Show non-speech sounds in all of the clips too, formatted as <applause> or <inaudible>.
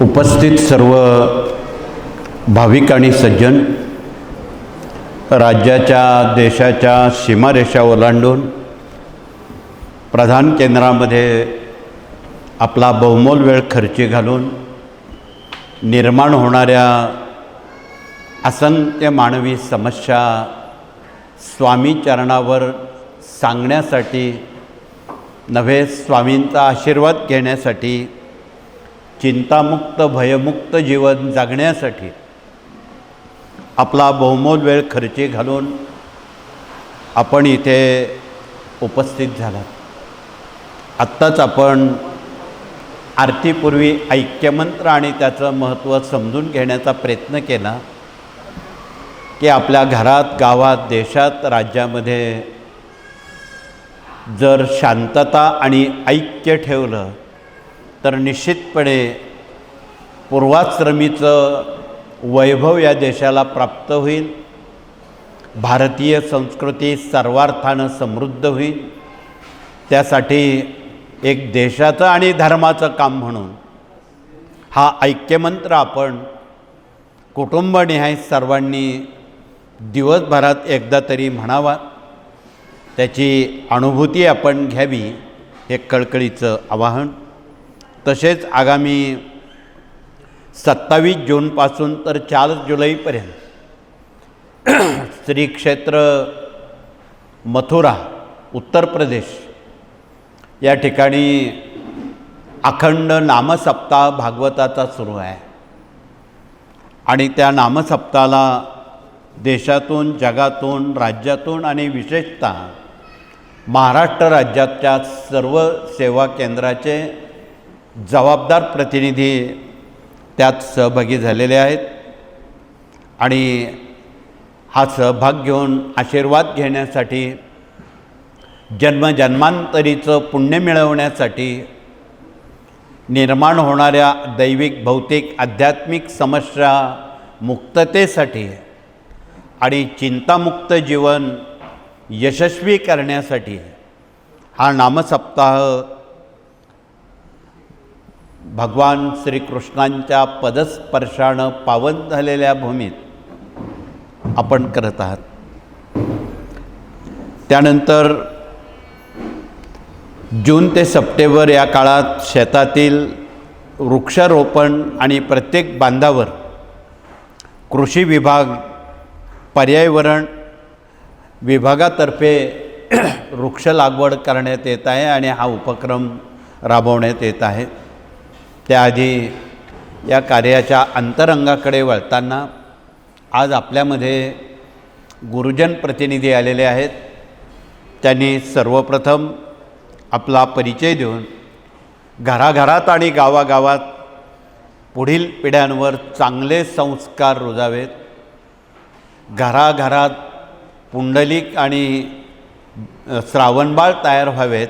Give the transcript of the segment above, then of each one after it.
उपस्थित सर्व भाविक आणि सज्जन राज्याच्या देशाच्या सीमारेषा ओलांडून प्रधान केंद्रामध्ये आपला बहुमोल वेळ खर्ची घालून निर्माण होणाऱ्या असंख्य मानवी समस्या स्वामी चरणावर सांगण्यासाठी नव्हे स्वामींचा आशीर्वाद घेण्यासाठी चिंतामुक्त भयमुक्त जीवन जगण्यासाठी आपला बहुमोल वेळ खर्ची घालून आपण इथे उपस्थित झालात. आत्ताच आपण आरतीपूर्वी ऐक्यमंत्र आणि त्याचं महत्त्व समजून घेण्याचा प्रयत्न केला की आपल्या घरात गावात देशात राज्यामध्ये जर शांतता आणि ऐक्य ठेवलं तर निश्चितपणे पूर्वाश्रमीचं वैभव या देशाला प्राप्त होईल. भारतीय संस्कृती सर्वार्थानं समृद्ध होईल. त्यासाठी एक देशाचं आणि धर्माचं काम म्हणून हा ऐक्यमंत्र आपण कुटुंबनिहाय सर्वांनी दिवसभरात एकदा तरी म्हणावा. त्याची अनुभूती आपण घ्यावी हे कळकळीचं आवाहन. तसेच आगामी सत्तावीस जूनपासून तर चार जुलैपर्यंत <clears throat> श्री क्षेत्र मथुरा उत्तर प्रदेश या ठिकाणी अखंड नामसप्ताह भागवताचा सुरू आहे. आणि त्या नामसप्ताहाला देशातून जगातून राज्यातून आणि विशेषतः महाराष्ट्र राज्याच्या सर्व सेवा केंद्राचे जबाबदार प्रतिनिधी त्यात सहभागी झालेले आहेत. आणि हा सहभाग घेऊन आशीर्वाद घेण्यासाठी जन्मजन्मांतरीचं पुण्य मिळवण्यासाठी निर्माण होणाऱ्या दैविक भौतिक आध्यात्मिक समस्या मुक्ततेसाठी आणि चिंतामुक्त जीवन यशस्वी करण्यासाठी हा नामसप्ताह भगवान श्रीकृष्णांच्या पदस्पर्शानं पावन झालेल्या भूमीत आपण करत आहात. त्यानंतर जून ते सप्टेंबर या काळात शेतातील वृक्षारोपण आणि प्रत्येक बांधावर कृषी विभाग पर्यावरण विभागातर्फे <clears throat> वृक्ष लागवड करण्यात येत आहे आणि हा उपक्रम राबवण्यात येत आहे. त्याआधी या कार्याच्या अंतरंगाकडे वळताना आज आपल्यामध्ये गुरुजन प्रतिनिधी आलेले आहेत. त्यांनी सर्वप्रथम आपला परिचय देऊन घराघरात आणि गावागावात पुढील पिढ्यांवर चांगले संस्कार रुजावेत. घराघरात पुंडलिक आणि श्रावणबाळ तयार व्हावेत.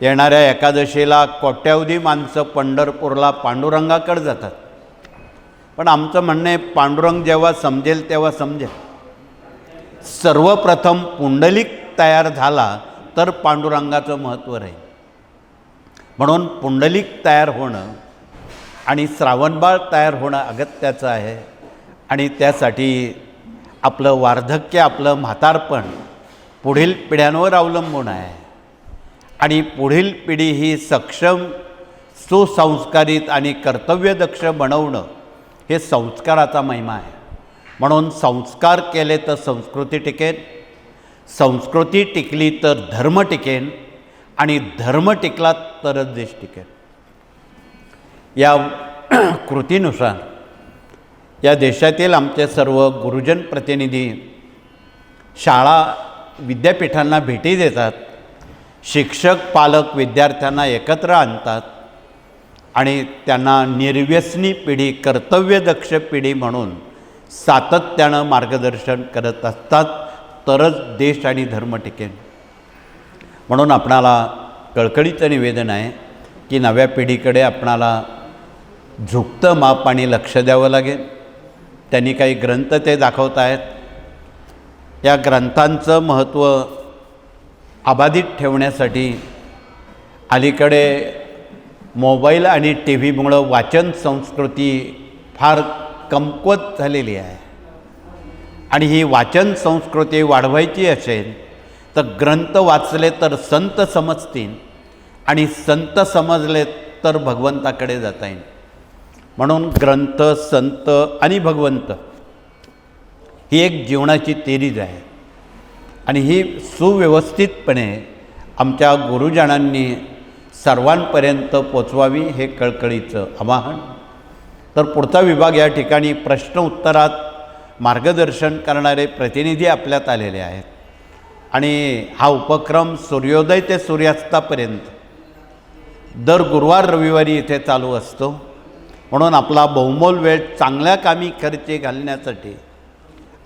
येणाऱ्या एकादशीला कोट्यावधी माणसं पंढरपूरला पांडुरंगाकडे जातात. पण आमचं म्हणणं आहे पांडुरंग जेव्हा समजेल तेव्हा समजेल. सर्वप्रथम पुंडलिक तयार झाला तर पांडुरंगाचं महत्त्व राहील. म्हणून पुंडलिक तयार होणं आणि श्रावणबाळ तयार होणं अगत्याचं आहे. आणि त्यासाठी आपलं वार्धक्य आपलं म्हातारपण पुढील पिढ्यांवर अवलंबून आहे. आणि पुढील पिढी ही सक्षम सुसंस्कारित आणि कर्तव्यदक्ष बनवणं हे संस्काराचा महिमा आहे. म्हणून संस्कार केले तर संस्कृती टिकेल संस्कृती टिकली तर धर्म टिकेन आणि धर्म टिकला तरच देश टिकेल या <clears throat> कृतीनुसार या देशातील आमचे सर्व गुरुजन प्रतिनिधी शाळा विद्यापीठांना भेटी देतात. शिक्षक पालक विद्यार्थ्यांना एकत्र आणतात आणि त्यांना निर्व्यसनी पिढी कर्तव्यदक्ष पिढी म्हणून सातत्यानं मार्गदर्शन करत असतात तरच देश आणि धर्म टिकेल म्हणून आपणाला कळकळीचं निवेदन आहे की नव्या पिढीकडे आपणाला झुकतं माप आणि लक्ष द्यावं लागेल. त्यांनी काही ग्रंथ ते दाखवत आहेत या ग्रंथांचं महत्त्व अबाधित ठेवण्यासाठी अलीकडे मोबाईल आणि टी व्हीमुळं वाचन संस्कृती फार कमकुवत झालेली आहे. आणि ही वाचन संस्कृती वाढवायची असेल तर ग्रंथ वाचले तर संत समजतील आणि संत समजले तर भगवंताकडे जाता येईल. म्हणून ग्रंथ संत आणि भगवंत ही एक जीवनाची तेरीज आहे. आणि ही सुव्यवस्थितपणे आमच्या गुरुजनांनी सर्वांपर्यंत पोचवावी हे कळकळीचं आवाहन. तर पुढचा विभाग या ठिकाणी प्रश्न उत्तरात मार्गदर्शन करणारे प्रतिनिधी आपल्यात आलेले आहेत. आणि हा उपक्रम सूर्योदय ते सूर्यास्तापर्यंत दर गुरुवार रविवारी इथे चालू असतो. म्हणून आपला बहुमोल वेळ चांगल्या कामी खर्चे घालण्यासाठी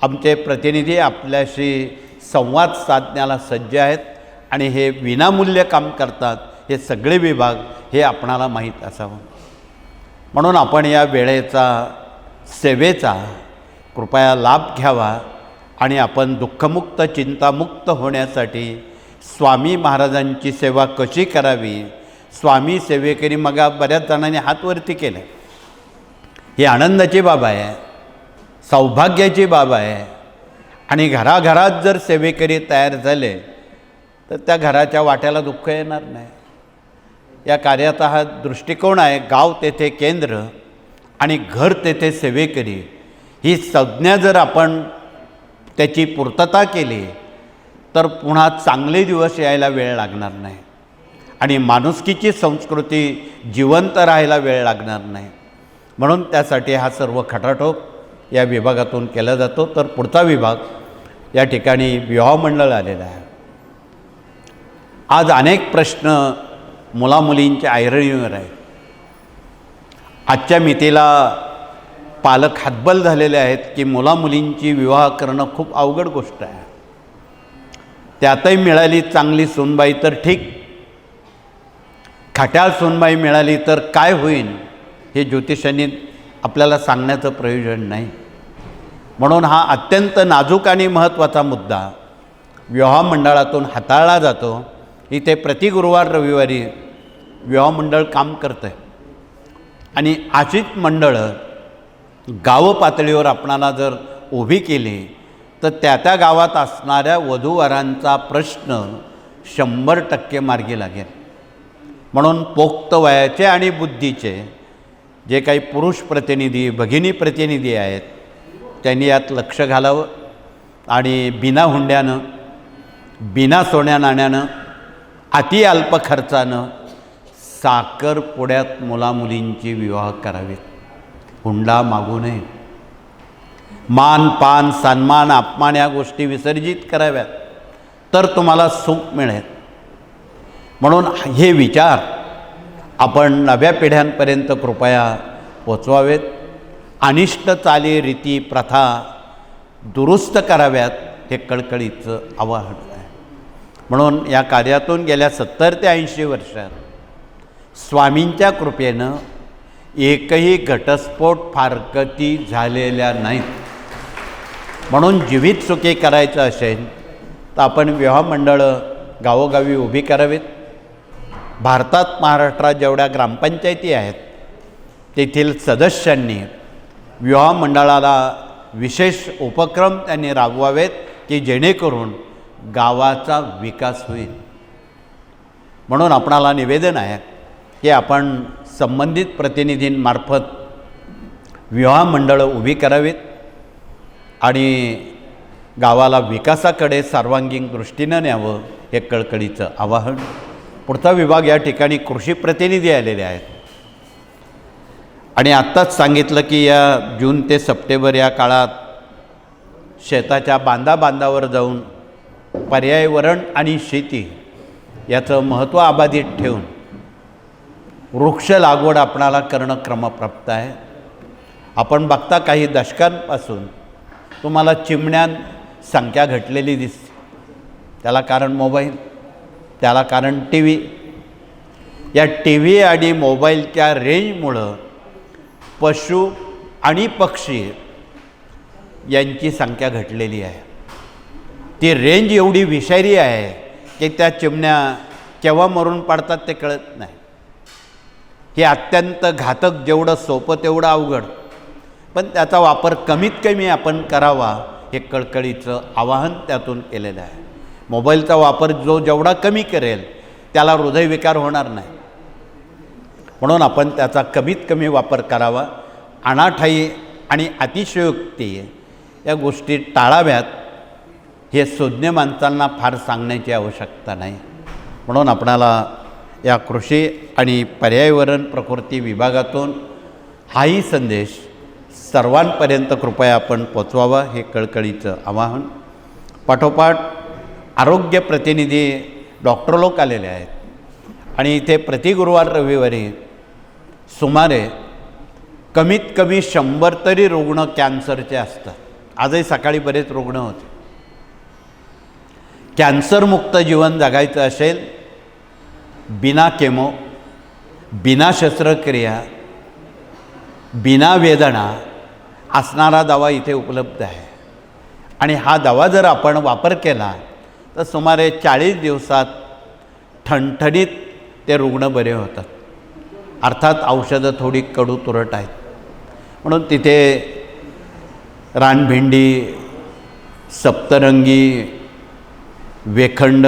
आमचे प्रतिनिधी आपल्याशी संवाद साधण्याला सज्ज आहेत आणि हे विनामूल्य काम करतात हे सगळे विभाग हे आपणाला माहीत असावं. म्हणून आपण या वेळेचा सेवेचा कृपया लाभ घ्यावा आणि आपण दुःखमुक्त चिंतामुक्त होण्यासाठी स्वामी महाराजांची सेवा कशी करावी? स्वामी सेवेकरी मग बऱ्याच जणांनी हातवरती केलं. ही आनंदाची बाब आहे सौभाग्याची बाब आहे. आणि घराघरात जर सेवेकरी तयार झाले तर त्या घराच्या वाट्याला दुःख येणार नाही. या कार्याचा हा दृष्टिकोन आहे गाव तेथे केंद्र आणि घर तेथे सेवेकरी. ही संज्ञा जर आपण त्याची पूर्तता केली तर पुन्हा चांगले दिवस यायला वेळ लागणार नाही. आणि माणुसकीची संस्कृती जिवंत राहायला वेळ लागणार नाही. म्हणून त्यासाठी हा सर्व खटाटोप या विभागातून केला जातो. तर पुढचा विभाग या ठिकाणी विवाह मंडळ आलेला आहे. आज अनेक प्रश्न मुलामुलींच्या ऐरणीवर आहेत. आजच्या मितीला पालक हातबल झालेले आहेत की मुलामुलींची विवाह करणं खूप अवघड गोष्ट आहे. त्यातही मिळाली चांगली सोनबाई तर ठीक. खाट्याळ सोनबाई मिळाली तर काय होईल हे ज्योतिषांनी आपल्याला सांगण्याचं प्रयोजन नाही. म्हणून हा अत्यंत नाजूक आणि महत्त्वाचा मुद्दा विवाह मंडळातून हाताळला जातो. इथे प्रति गुरुवार रविवारी विवाह मंडळ काम करतं आहे आणि अशीच मंडळं गाव पातळीवर आपणाला जर उभी केली तर त्या त्या गावात असणाऱ्या वधूवरांचा प्रश्न शंभर टक्के मार्गी लागेल. म्हणून पोक्त वयाचे आणि बुद्धीचे जे काही पुरुष प्रतिनिधी भगिनी प्रतिनिधी आहेत त्यांनी यात लक्ष घालावं आणि बिना हुंड्यानं बिना सोन्या नाण्यानं अति अल्प खर्चानं साखरपुड्यात मुलामुलींची विवाह करावेत. हुंडा मागू नये. मान पान सन्मान अपमान या गोष्टी विसर्जित कराव्यात तर तुम्हाला सुख मिळेल. म्हणून हे विचार आपण नव्या पिढ्यांपर्यंत कृपया पोचवावेत. अनिष्ट चाली रीती प्रथा दुरुस्त कराव्यात हे कळकळीचं आवाहन आहे. म्हणून या कार्यातून गेल्या सत्तर ते ऐंशी वर्षात स्वामींच्या कृपेनं एकही घटस्फोट फारकती झालेल्या नाहीत. म्हणून जीवित सुखी करायचं असेल तर आपण विवाह मंडळं गावोगावी उभी करावीत. भारतात महाराष्ट्रात जेवढ्या ग्रामपंचायती आहेत तेथील सदस्यांनी विवाह मंडळाला विशेष उपक्रम त्यांनी राबवावेत की जेणेकरून गावाचा विकास होईल. म्हणून आपणाला निवेदन आहे की आपण संबंधित प्रतिनिधींमार्फत विवाह मंडळं उभी करावीत आणि गावाला विकासाकडे सर्वांगीण दृष्टीनं न्यावं हे कळकळीचं आवाहन पुढचा विभाग या ठिकाणी कृषी प्रतिनिधी आलेले आहेत. आणि आत्ताच सांगितलं की या जून ते सप्टेंबर या काळात शेताच्या बांधा बांधावर जाऊन पर्यावरण आणि शेती याचं महत्त्व अबाधित ठेवून वृक्ष लागवड आपणाला करणं क्रमप्राप्त आहे. आपण बघता काही दशकांपासून तुम्हाला चिमण्यां संख्या घटलेली दिसते. त्याला कारण मोबाईल. त्याला कारण टी व्ही. या टी व्ही आणि मोबाईलच्या रेंजमुळं पशु आणि पक्षी यांची संख्या घटलेली आहे. ती रेंज एवढी विषारी आहे की त्या चिमण्या केव्हा मरून पडतात ते कळत नाही. हे अत्यंत घातक जेवढं सोपं तेवढं अवघड. पण त्याचा वापर कमीत कमी आपण करावा हे कळकळीचं आवाहन त्यातून केलेलं आहे. मोबाईलचा वापर जो जेवढा कमी करेल त्याला हृदयविकार होणार नाही. म्हणून आपण त्याचा कमीत कमी वापर करावा. अनाठाई आणि अतिशयोक्ती या गोष्टी टाळाव्यात. हे सुज्ञ माणसांना फार सांगण्याची आवश्यकता नाही. म्हणून आपणाला या कृषी आणि पर्यावरण प्रकृती विभागातून हाही संदेश सर्वांपर्यंत कृपया आपण पोचवावा हे कळकळीचं आवाहन. पाठोपाठ आरोग्य प्रतिनिधी डॉक्टर लोक आलेले आहेत. आणि इथे प्रति गुरुवार रविवारी सुमारे कमीत कमी शंभर तरी रुग्ण कॅन्सरचे असतात. आजही सकाळी बरेच रुग्ण होते. कॅन्सरमुक्त जीवन जगायचं असेल बिना केमो बिना शस्त्रक्रिया बिना वेदना असणारा दवा इथे उपलब्ध आहे. आणि हा दवा जर आपण वापर केला तर सुमारे चाळीस दिवसात ठणठणीत ते रुग्ण बरे होतात. अर्थात औषधं थोडी कडू तुरट आहेत. म्हणून तिथे रानभेंडी सप्तरंगी वेखंड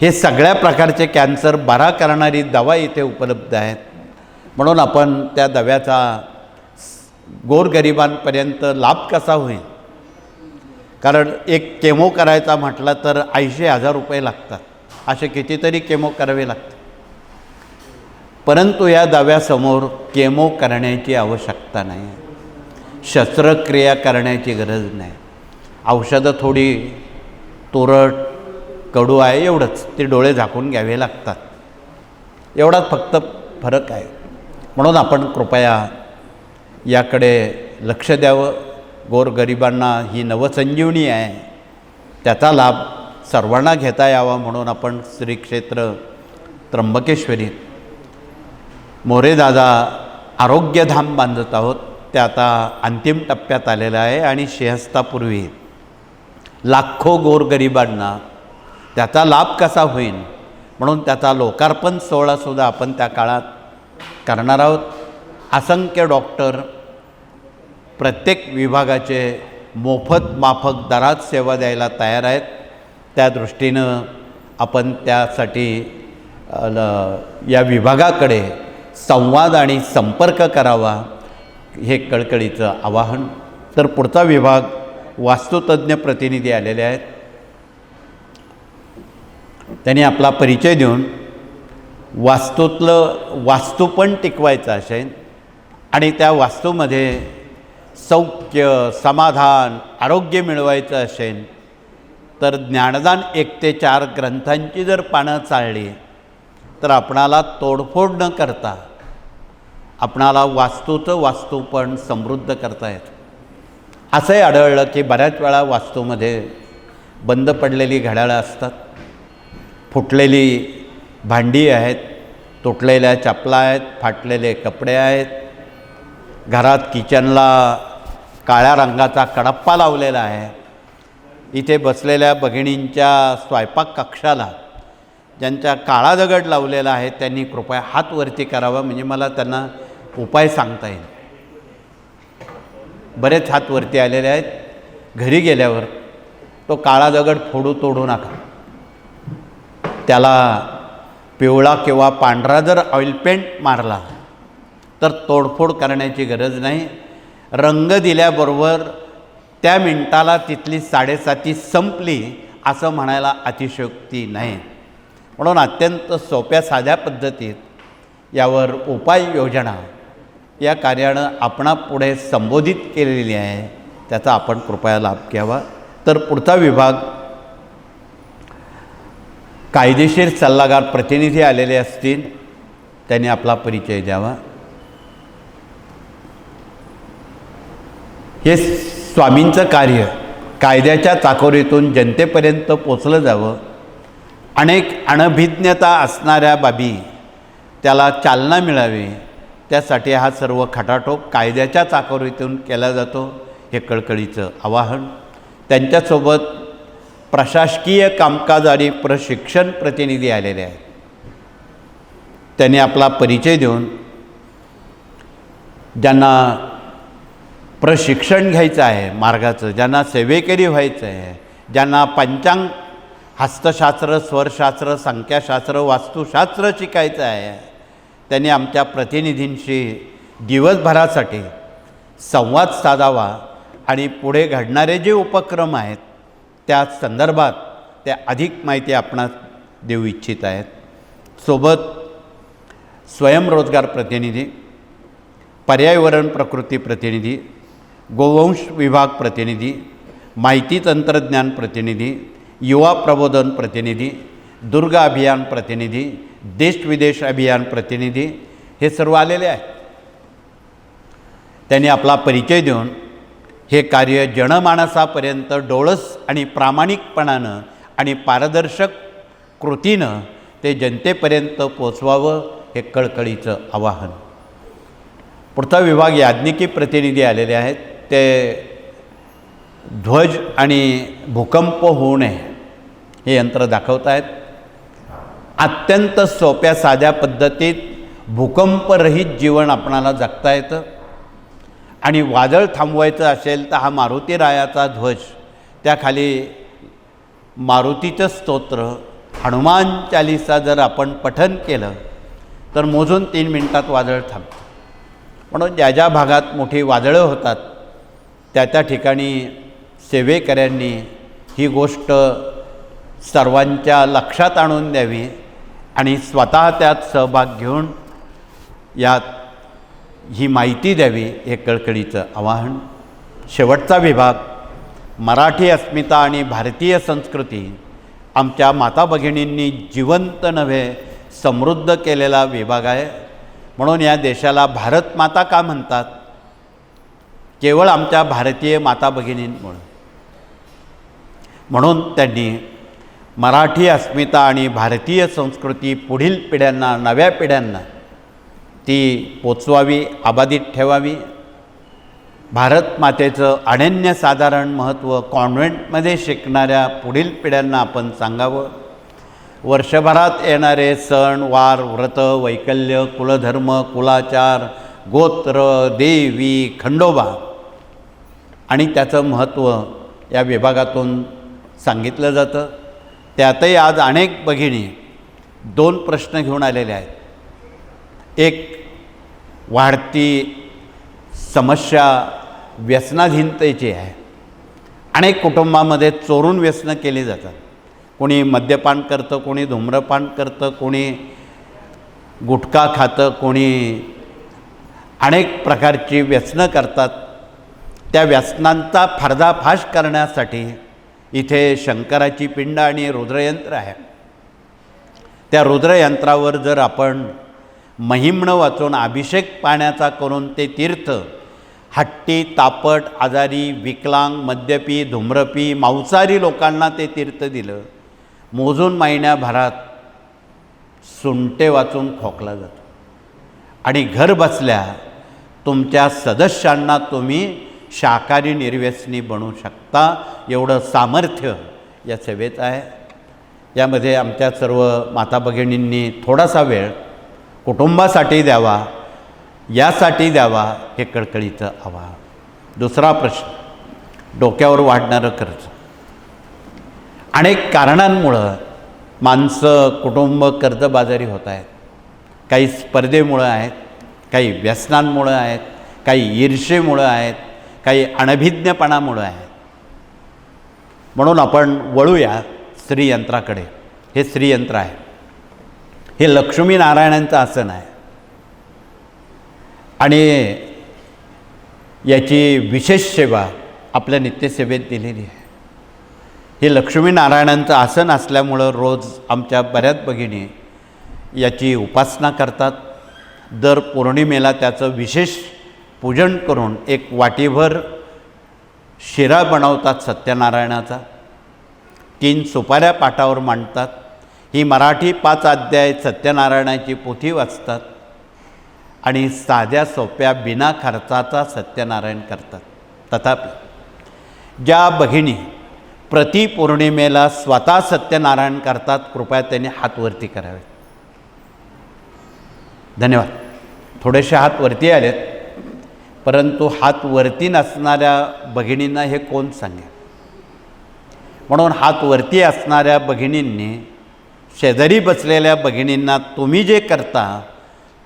हे सगळ्या प्रकारचे कॅन्सर बरा करणारी दवा इथे उपलब्ध आहेत. म्हणून आपण त्या दव्याचा गोरगरिबांपर्यंत लाभ कसा होईल? कारण एक केमो करायचा म्हटला तर ऐंशी हजार रुपये लागतात. असे कितीतरी केमो करावे लागतात. परंतु या दाव्यासमोर केमो करण्याची आवश्यकता नाही. शस्त्रक्रिया करण्याची गरज नाही. औषधं थोडी तुरट कडू आहे एवढंच. ते डोळे झाकून घ्यावे लागतात. एवढाच फक्त फरक आहे. म्हणून आपण कृपया याकडे लक्ष द्यावं. गोरगरिबांना ही नवसंजीवनी आहे. त्याचा लाभ सर्वांना घेता यावा म्हणून आपण श्री क्षेत्र त्र्यंबकेश्वरी मोरेदादा आरोग्यधाम बांधत आहोत. ते आता अंतिम टप्प्यात आलेलं आहे आणि शेहस्तापूर्वी लाखो गोरगरिबांना त्याचा लाभ कसा होईल म्हणून त्याचा लोकार्पण सोहळासुद्धा आपण त्या काळात करणार आहोत. असंख्य डॉक्टर प्रत्येक विभागाचे मोफत माफक दरात सेवा द्यायला तयार आहेत. त्या दृष्टीनं आपण त्यासाठी ल- या विभागाकडे संवाद आणि संपर्क करावा हे कळकळीचं आवाहन. तर पुढचा विभाग वास्तुतज्ञ प्रतिनिधी आलेले आहेत. त्यांनी आपला परिचय देऊन वास्तूतलं वास्तू पण टिकवायचं असेल आणि त्या वास्तूमध्ये सौख्य समाधान आरोग्य मिळवायचं असेल तर ज्ञानदान एक ते चार ग्रंथांची जर पानं चालली तर आपणाला तोडफोड न करता आपणाला वास्तूचं वास्तू पण समृद्ध करता येतं. असंही आढळलं की बऱ्याच वेळा वास्तूमध्ये बंद पडलेली घड्याळं असतात फुटलेली भांडी आहेत तुटलेल्या चपला आहेत फाटलेले कपडे आहेत घरात किचनला काळ्या रंगाचा कडप्पा लावलेला आहे. इथे बसलेल्या भगिणींच्या स्वयंपाक कक्षाला ज्यांच्या काळा दगड लावलेला आहे त्यांनी कृपया हात वरती करावा म्हणजे मला त्यांना उपाय सांगता येईल. बरेच हात वरती आलेले आहेत. घरी गेल्यावर तो काळा दगड फोडू तोडू नका. त्याला पिवळा किंवा पांढरा जर ऑइल पेंट मारला तर तोडफोड करण्याची गरज नाही. रंग दिल्याबरोबर त्या मिनटाला तिथली साडेसाती संपली असं म्हणायला अतिशयोक्ती नाही. म्हणून अत्यंत सोप्या साध्या पद्धतीत यावर उपाययोजना या कार्यानं आपणापुढे संबोधित केलेली आहे. त्याचा आपण कृपया लाभ घ्यावा. तर पुढचा विभाग कायदेशीर सल्लागार प्रतिनिधी आलेले असतील त्यांनी आपला परिचय द्यावा. हे स्वामींचं कार्य कायद्याच्या चाकोरीतून जनतेपर्यंत पोचलं जावं. अनेक अनभिज्ञता असणाऱ्या बाबी त्याला चालना मिळावी त्यासाठी हा सर्व खटाटोप कायद्याच्या चाकोरीतून केला जातो हे कळकळीचं आवाहन. त्यांच्यासोबत प्रशासकीय कामकाज आणि प्रशिक्षण प्रतिनिधी आलेले आहेत. त्यांनी आपला परिचय देऊन ज्यांना प्रशिक्षण घ्यायचं आहे मार्गाचं ज्यांना सेवेकरी व्हायचं आहे ज्यांना पंचांग हस्तशास्त्र स्वरशास्त्र संख्याशास्त्र वास्तुशास्त्र शिकायचं आहे त्यांनी आमच्या प्रतिनिधींशी दिवसभरासाठी संवाद साधावा आणि पुढे घडणारे जे उपक्रम आहेत त्या संदर्भात ते अधिक माहिती आपणास देऊ इच्छित आहेत. सोबत स्वयंरोजगार प्रतिनिधी पर्यावरण प्रकृती प्रतिनिधी गोवंश विभाग प्रतिनिधी माहिती तंत्रज्ञान प्रतिनिधी युवा प्रबोधन प्रतिनिधी दुर्ग अभियान प्रतिनिधी देश विदेश अभियान प्रतिनिधी हे सर्व आलेले आहेत. त्यांनी आपला परिचय देऊन हे कार्य जनमानसापर्यंत डोळस आणि प्रामाणिकपणानं आणि पारदर्शक कृतीनं ते जनतेपर्यंत पोचवावं हे कळकळीचं आवाहन. पुढचा विभाग याज्ञिकी प्रतिनिधी आलेले आहेत. ते ध्वज आणि भूकंप होऊ नये हे यंत्र दाखवत आहेत अत्यंत सोप्या साध्या पद्धतीत भूकंपरहित जीवन आपणाला जगता येतं. आणि वादळ थांबवायचं असेल तर हा मारुती रायाचा ध्वज त्याखाली मारुतीचं स्तोत्र हनुमान चालिसा जर आपण पठन केलं तर मोजून तीन मिनटात वादळ थांबतं. म्हणून ज्या ज्या भागात मोठी वादळं होतात त्या त्या ठिकाणी सेवेकऱ्यांनी ही गोष्ट सर्वांच्या लक्षात आणून द्यावी आणि स्वतः त्यात सहभाग घेऊन यात ही माहिती द्यावी हे कळकळीचं आवाहन. शेवटचा विभाग मराठी अस्मिता आणि भारतीय संस्कृती आमच्या माता भगिनींनी जिवंत नव्हे समृद्ध केलेला विभाग आहे. म्हणून या देशाला भारत माता का म्हणतात? केवळ आमच्या भारतीय माता भगिनींमुळं म्हणून. त्यांनी मराठी अस्मिता आणि भारतीय संस्कृती पुढील पिढ्यांना नव्या पिढ्यांना ती पोचवावी आबाधित ठेवावी. भारत मातेचं अनन्यसाधारण महत्त्व कॉन्व्हेंटमध्ये शिकणाऱ्या पुढील पिढ्यांना आपण सांगावं. वर्षभरात येणारे सण वार व्रत वैकल्य कुलधर्म कुलाचार गोत्र देवी खंडोबा आणि त्याचं महत्त्व या विभागातून सांगितलं जातं. त्यातही आज अनेक भगिनी दोन प्रश्न घेऊन आलेले आहेत. एक वाढती समस्या व्यसनाधीनतेची आहे. अनेक कुटुंबामध्ये चोरून व्यसनं केली जातात. कोणी मद्यपान करतं कोणी धूम्रपान करतं कोणी गुटखा खातं कोणी अनेक प्रकारची व्यसनं करतात. त्या व्यसनांचा पर्दाफाश करण्यासाठी इथे शंकराची पिंड आणि रुद्रयंत्र आहे. त्या रुद्रयंत्रावर जर आपण महिमणं वाचून अभिषेक पाण्याचा करून ते तीर्थ हट्टी तापट आजारी विकलांग मद्यपी धूम्रपी मांसाहारी लोकांना ते तीर्थ दिलं मोजून महिन्याभरात सुंटे वाचून खोकला जातो. आणि घर बसल्या तुमच्या सदस्यांना तुम्ही शाकाहारी निर्व्यसनी बनू शकता. एवढं सामर्थ्य या सेवेत आहे. यामध्ये आमच्या सर्व माता भगिनींनी थोडासा वेळ कुटुंबासाठी द्यावा. यासाठी द्यावा हे कळकळीचं आव्हान. दुसरा प्रश्न डोक्यावर वाढणारं कर्ज. अनेक कारणांमुळं माणसं कुटुंब कर्जबाजारी होत आहेत. काही स्पर्धेमुळं आहेत काही व्यसनांमुळं आहेत काही ईर्षेमुळं आहेत काही अनभिज्ञपणामुळं आहेत म्हणून आपण वळूया श्रीयंत्राकडे. हे श्रीयंत्र आहे. हे लक्ष्मीनारायणांचं आसन आहे. आणि याची विशेष सेवा आपल्या नित्यसेवेत दिलेली आहे. हे लक्ष्मीनारायणांचं आसन असल्यामुळं रोज आमच्या बऱ्याच भगिनी याची उपासना करतात. दर पौर्णिमेला त्याचं विशेष पूजन करून एक वाटीभर शिरा बनवतात सत्यनारायणाचा. तीन सुपाऱ्या पाटावर मांडतात. ही मराठी पाच अध्याय सत्यनारायणाची पोथी वाचतात आणि साध्या सोप्या बिना खर्चाचा सत्यनारायण करतात. तथापि ज्या भगिनी प्रति पौर्णिमेला स्वतः सत्यनारायण करतात कृपया त्यांनी हातवरती करावे. धन्यवाद. थोडेसे हात वरती आलेत. परंतु हात वरती नसणाऱ्या भगिनींना हे कोण सांगेल? म्हणून हात वरती असणाऱ्या भगिनींनी शेजारी बसलेल्या भगिनींना तुम्ही जे करता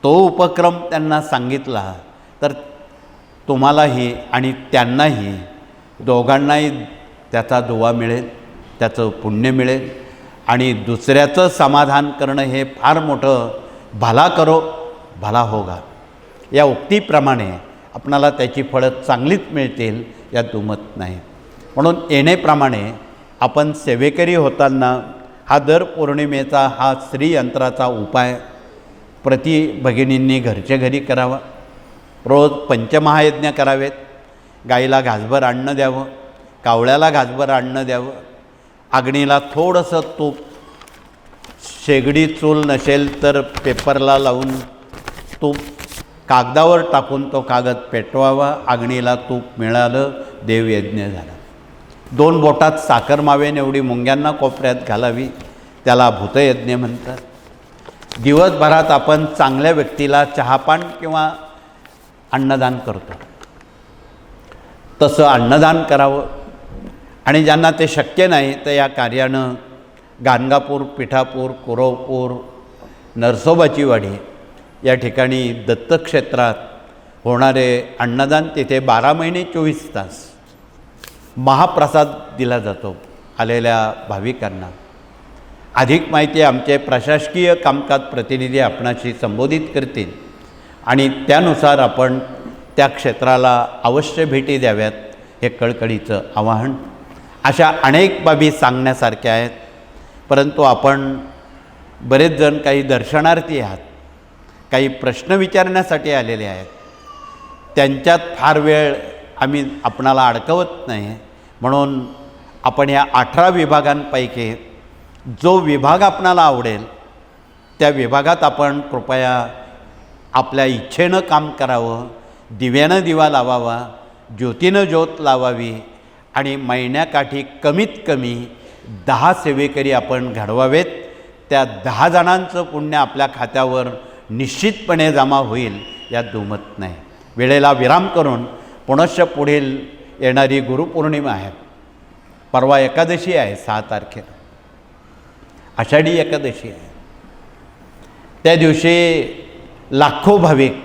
तो उपक्रम त्यांना सांगितला तर तुम्हालाही आणि त्यांनाही दोघांनाही त्याचा दुवा मिळेल त्याचं पुण्य मिळेल आणि दुसऱ्याचं समाधान करणं हे फार मोठं भला करो भला होगा. या उक्तीप्रमाणे आपणाला त्याची फळं चांगलीच मिळतील यात दुमत नाही. म्हणून येणेप्रमाणे आपण सेवेकरी होताना हा दर पौर्णिमेचा हा स्त्रीयंत्राचा उपाय प्रति भगिनींनी घरच्या घरी करावा. रोज पंचमहायज्ञ करावेत. गाईला घासभर आणणं द्यावं. कावळ्याला घासभर आणणं द्यावं. अग्नीला थोडंसं तूप. शेगडी चूल नसेल तर पेपरला लावून तूप. कागदावर टाकून तो कागद पेटवावा अग्नीला तूप मिळालं देवयज्ञ झाला. दोन बोटात साखर मावेन एवढी मुंग्यांना कोपऱ्यात घालावी त्याला भूतयज्ञ म्हणतात. दिवसभरात आपण चांगल्या व्यक्तीला चहापान किंवा अन्नदान करतो. तसं अन्नदान करावं. आणि ज्यांना ते शक्य नाही तर या कार्यानं गाणगापूर पिठापूर कुरवपूर नरसोबाची वाडी या ठिकाणी दत्तक्षेत्रात होणारे अन्नदान तिथे बारा महिने चोवीस तास महाप्रसाद दिला जातो आलेल्या भाविकांना. अधिक माहिती आमचे प्रशासकीय कामकाज प्रतिनिधी आपणाशी संबोधित करतील आणि त्यानुसार आपण त्या क्षेत्राला अवश्य भेटी द्याव्यात हे कळकळीचं आवाहन. अशा अनेक बाबी सांगण्यासारख्या आहेत परंतु आपण बरेच जण काही दर्शनार्थी आहात. काही प्रश्न विचारण्यासाठी आलेले आहेत. त्यांच्यात फार वेळ आम्ही आपणाला अडकवत नाही. म्हणून आपण या अठरा विभागांपैकी जो विभाग आपणाला आवडेल त्या विभागात आपण कृपया आपल्या इच्छेनं काम करावं दिव्यानं दिवा लावावा ज्योतीनं ज्योत लावावी आणि महिन्याकाठी कमीत कमी दहा सेवेकरी आपण घडवावेत. त्या दहा जणांचं पुण्य आपल्या खात्यावर निश्चितपणे जमा होईल यात दुमत नाही. वेळेला विराम करून पुनश्च पुढील येणारी गुरुपौर्णिमा आहे. परवा एकादशी आहे सहा तारखेला. आषाढी एकादशी आहे. त्या दिवशी लाखो भाविक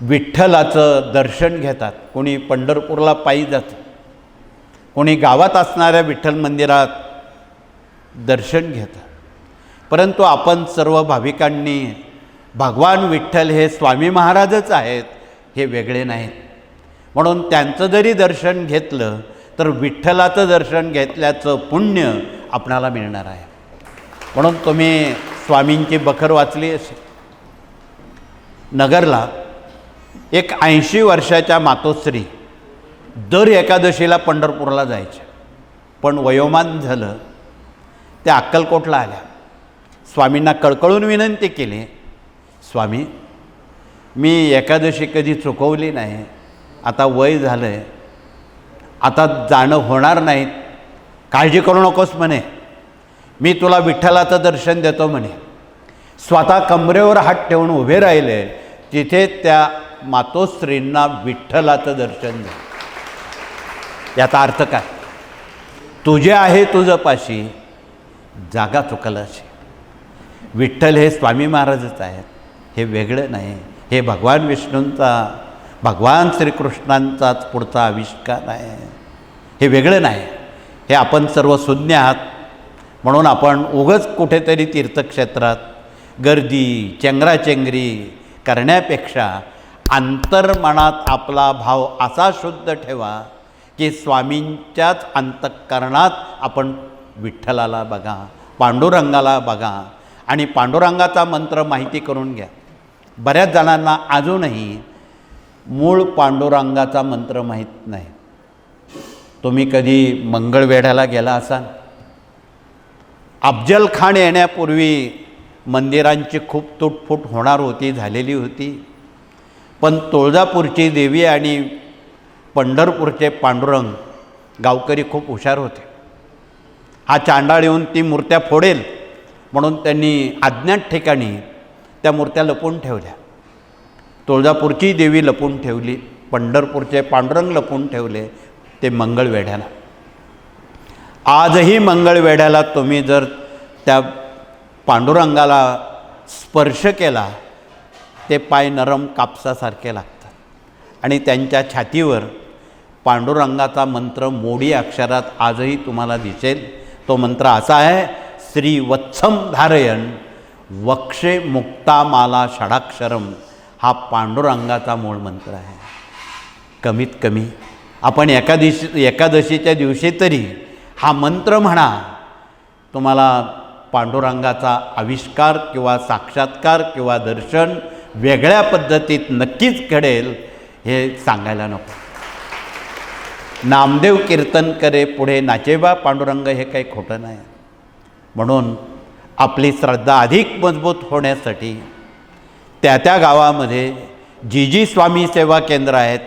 विठ्ठलाचं दर्शन घेतात. कोणी पंढरपूरला पायी जातं. कोणी गावात असणाऱ्या विठ्ठल मंदिरात दर्शन घेतात. परंतु आपण सर्व भाविकांनी भगवान विठ्ठल हे स्वामी महाराजच आहेत हे वेगळे नाहीत. म्हणून त्यांचं जरी दर्शन घेतलं तर विठ्ठलाचं दर्शन घेतल्याचं पुण्य आपणाला मिळणार आहे. म्हणून तुम्ही स्वामींची बखर वाचली असेल. नगरला एक ऐंशी वर्षाच्या मातोश्री दर एकादशीला पंढरपूरला जायच्या पण वयोमान झालं त्या अक्कलकोटला आल्या. स्वामींना कळकळून विनंती केली स्वामी मी एकादशी कधी चुकवली नाही आता वय झालं आहे आता जाणं होणार नाहीत काळजी करू नकोस म्हणे. मी तुला विठ्ठलाचं दर्शन देतो म्हणे. स्वतः कमरेवर हात ठेवून उभे राहिले तिथे त्या मातोश्रींना विठ्ठलाचं दर्शन दे. याचा अर्थ काय? तुझे आहे तुझं पाशी जागा चुकलाशी विठ्ठल हे स्वामी महाराजच आहेत. हे वेगळं नाही. हे भगवान विष्णूंचा भगवान श्रीकृष्णांचाच पुढचा आविष्कार आहे. हे वेगळं नाही. हे आपण सर्व शून्य आहात. म्हणून आपण उगच कुठेतरी तीर्थक्षेत्रात गर्दी चेंगराचेंगरी करण्यापेक्षा अंतर्मनात आपला भाव असा शुद्ध ठेवा की स्वामींच्याच अंतःकरणात आपण विठ्ठलाला बघा पांडुरंगाला बघा आणि पांडुरंगाचा मंत्र माहिती करून घ्या. बऱ्याच जणांना अजूनही मूळ पांडुरंगाचा मंत्र माहीत नाही. तुम्ही कधी मंगळवेढ्याला गेला असाल? अफजल खान येण्यापूर्वी मंदिरांची खूप तुटफूट होणार होती झालेली होती. पण तुळजापूरची देवी आणि पंढरपूरचे पांडुरंग गावकरी खूप हुशार होते. हा चांडाळ येऊन ती मूर्त्या फोडेल. म्हणून त्यांनी अज्ञात ठिकाणी त्या मूर्त्या लपवून ठेवल्या. तुळजापूरची देवी लपून ठेवली पंढरपूरचे पांडुरंग लपून ठेवले ते मंगळवेढ्याला. आजही मंगळवेढ्याला तुम्ही जर त्या पांडुरंगाला स्पर्श केला ते पाय नरम कापसासारखे लागतात. आणि त्यांच्या छातीवर पांडुरंगाचा मंत्र मोडी अक्षरात आजही तुम्हाला दिसेल. तो मंत्र असा आहे श्री वत्सम धारयन वक्षे मुक्ता माला षडाक्षरम हा पांडुरंगाचा मूळ मंत्र आहे. कमीत कमी आपण एकादशी एकादशीच्या दिवशी तरी हा मंत्र म्हणा तुम्हाला पांडुरंगाचा आविष्कार किंवा साक्षात्कार किंवा दर्शन वेगळ्या पद्धतीत नक्कीच घडेल हे सांगायला नको. नामदेव कीर्तन करे पुढे नाचेबा पांडुरंग हे काही खोटं नाही. म्हणून आपली श्रद्धा अधिक मजबूत होण्यासाठी त्या त्या गावामध्ये जी जी स्वामी सेवा केंद्र आहेत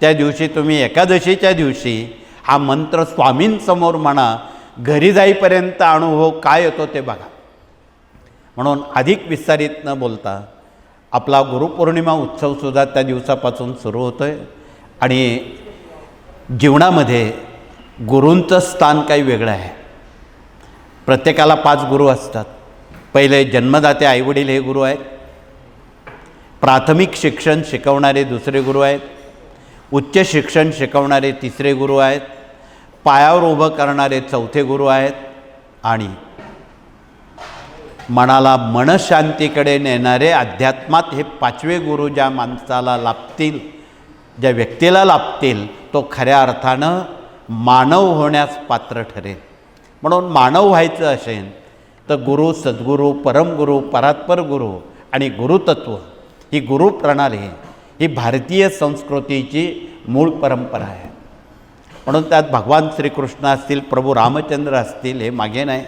त्या दिवशी तुम्ही एकादशीच्या दिवशी हा मंत्र स्वामींसमोर म्हणा घरी जाईपर्यंत अनुभव हो काय येतो ते बघा. म्हणून अधिक विस्तारित न बोलता आपला गुरुपौर्णिमा उत्सवसुद्धा त्या दिवसापासून सुरू होतो आहे आणि जीवनामध्ये गुरूंचं स्थान काही वेगळं आहे. प्रत्येकाला पाच गुरु असतात. पहिले जन्मदाते आईवडील हे गुरु आहेत. प्राथमिक शिक्षण शिकवणारे दुसरे गुरु आहेत. उच्च शिक्षण शिकवणारे तिसरे गुरु आहेत. पायावर उभं करणारे चौथे गुरु आहेत. आणि मनाला मनशांतीकडे नेणारे अध्यात्मात हे पाचवे गुरु ज्या माणसाला लाभतील ज्या व्यक्तीला लाभतील तो खऱ्या अर्थानं मानव होण्यास पात्र ठरेल. म्हणून मानव व्हायचं असेल तर गुरु सद्गुरू परमगुरू परात्पर गुरु आणि गुरुतत्व ही गुरु प्रणाली ही भारतीय संस्कृतीची मूळ परंपरा आहे. म्हणून त्यात भगवान श्रीकृष्ण असतील प्रभू रामचंद्र असतील हे मागे नाही.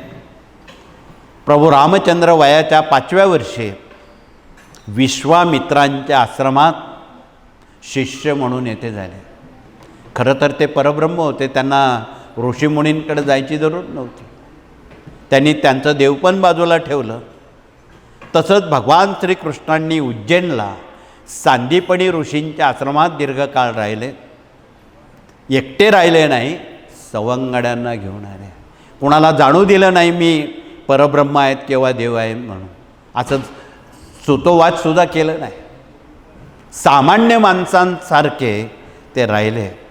प्रभू रामचंद्र वयाच्या पाचव्या वर्षी विश्वामित्रांच्या आश्रमात शिष्य म्हणून येथे झाले. खरं तर ते परब्रह्म होते त्यांना ऋषीमुनींकडे जायची जरूर नव्हती. त्यांनी त्यांचं देवपण बाजूला ठेवलं. तसंच भगवान श्रीकृष्णांनी उज्जैनला सांदीपणी ऋषींच्या आश्रमात दीर्घकाळ राहिले. एकटे राहिले नाही सवंगड्यांना घेऊन आले. कुणाला जाणू दिलं नाही मी परब्रह्म आहेत किंवा देव आहे म्हणून. असं सुतोवादसुद्धा केलं नाही. सामान्य माणसांसारखे ते राहिले.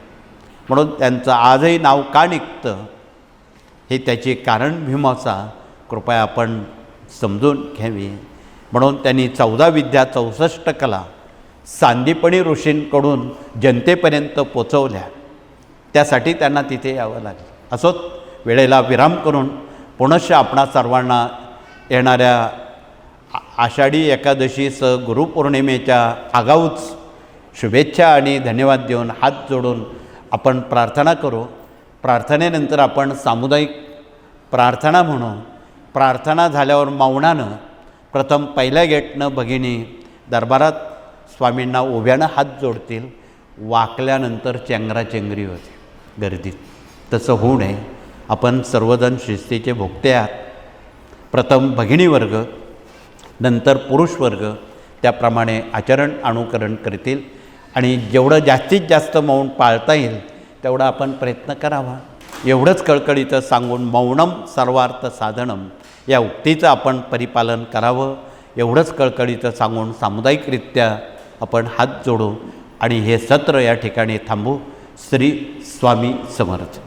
म्हणून त्यांचं आजही नाव का निघतं? हे त्याची कारण भीमाचा कृपया आपण समजून घ्यावी. म्हणून त्यांनी चौदा विद्या चौसष्ट कला सांदीपणी ऋषींकडून जनतेपर्यंत पोचवल्या. त्यासाठी त्यांना तिथे यावं लागलं. असोच वेळेला विराम करून पुनश्च आपणा सर्वांना येणाऱ्या आषाढी एकादशीसह गुरुपौर्णिमेच्या आगाऊच शुभेच्छा आणि धन्यवाद देऊन हात जोडून आपण प्रार्थना करू. प्रार्थनेनंतर आपण सामुदायिक प्रार्थना म्हणू. प्रार्थना झाल्यावर मौनानं प्रथम पहिल्या गेटनं भगिनी दरबारात स्वामींना उभ्यानं हात जोडतील. वाकल्यानंतर चेंगराचेंगरी होते. गर्दीत. तसं होऊ नये. आपण सर्वजण शिस्तीचे भोगते आहात. प्रथम भगिनी वर्ग नंतर पुरुष वर्ग त्याप्रमाणे आचरण अनुकरण करतील. आणि जेवढं जास्तीत जास्त मौन पाळता येईल तेवढा आपण प्रयत्न करावा. एवढंच कळकळीचं सांगून मौनम सर्वार्थ साधनम या उक्तीचं आपण परिपालन करावं. एवढंच कळकळीचं सांगून सामुदायिकरित्या आपण हात जोडू आणि हे सत्र या ठिकाणी थांबू. श्री स्वामी समर्थ.